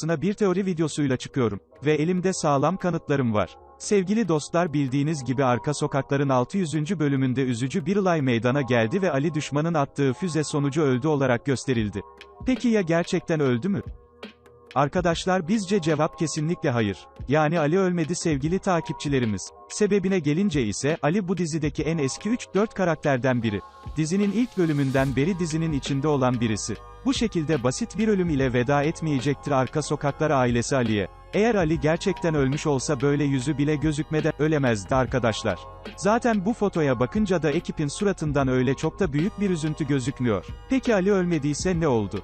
karşısına bir teori videosuyla çıkıyorum. Ve elimde sağlam kanıtlarım var. Sevgili dostlar bildiğiniz gibi Arka Sokakların 600. bölümünde üzücü bir olay meydana geldi ve Ali düşmanın attığı füze sonucu öldü olarak gösterildi. Peki ya gerçekten öldü mü? Arkadaşlar bizce cevap kesinlikle hayır. Yani Ali ölmedi sevgili takipçilerimiz. Sebebine gelince ise Ali bu dizideki en eski 3-4 karakterden biri. Dizinin ilk bölümünden beri dizinin içinde olan birisi. Bu şekilde basit bir ölüm ile veda etmeyecektir arka sokaklar ailesi Ali'ye. Eğer Ali gerçekten ölmüş olsa böyle yüzü bile gözükmeden ölemezdi arkadaşlar. Zaten bu fotoya bakınca da ekibin suratından öyle çok da büyük bir üzüntü gözükmüyor. Peki Ali ölmediyse ne oldu?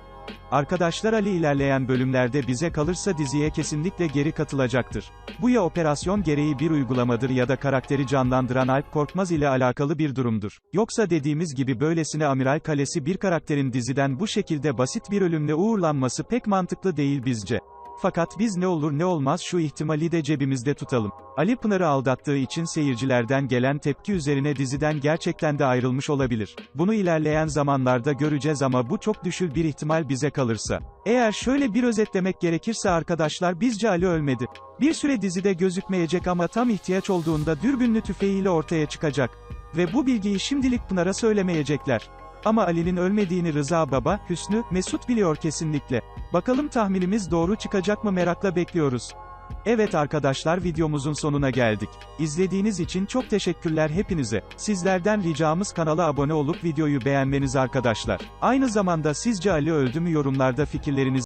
Arkadaşlar Ali ilerleyen bölümlerde bize kalırsa diziye kesinlikle geri katılacaktır. Bu ya operasyon gereği bir uygulamadır ya da karakteri canlandıran Alp Korkmaz ile alakalı bir durumdur. Yoksa dediğimiz gibi böylesine Amiral Kalesi bir karakterin diziden bu şekilde basit bir ölümle uğurlanması pek mantıklı değil bizce. Fakat biz ne olur ne olmaz şu ihtimali de cebimizde tutalım. Ali Pınar'ı aldattığı için seyircilerden gelen tepki üzerine diziden gerçekten de ayrılmış olabilir. Bunu ilerleyen zamanlarda göreceğiz ama bu çok düşük bir ihtimal bize kalırsa. Eğer şöyle bir özetlemek gerekirse arkadaşlar bizce Ali ölmedi. Bir süre dizide gözükmeyecek ama tam ihtiyaç olduğunda dürbünlü tüfeğiyle ortaya çıkacak. Ve bu bilgiyi şimdilik Pınar'a söylemeyecekler. Ama Ali'nin ölmediğini Rıza Baba, Hüsnü, Mesut biliyor kesinlikle. Bakalım tahminimiz doğru çıkacak mı merakla bekliyoruz. Evet arkadaşlar videomuzun sonuna geldik. İzlediğiniz için çok teşekkürler hepinize. Sizlerden ricamız kanala abone olup videoyu beğenmeniz arkadaşlar. Aynı zamanda sizce Ali öldü mü yorumlarda fikirlerinizi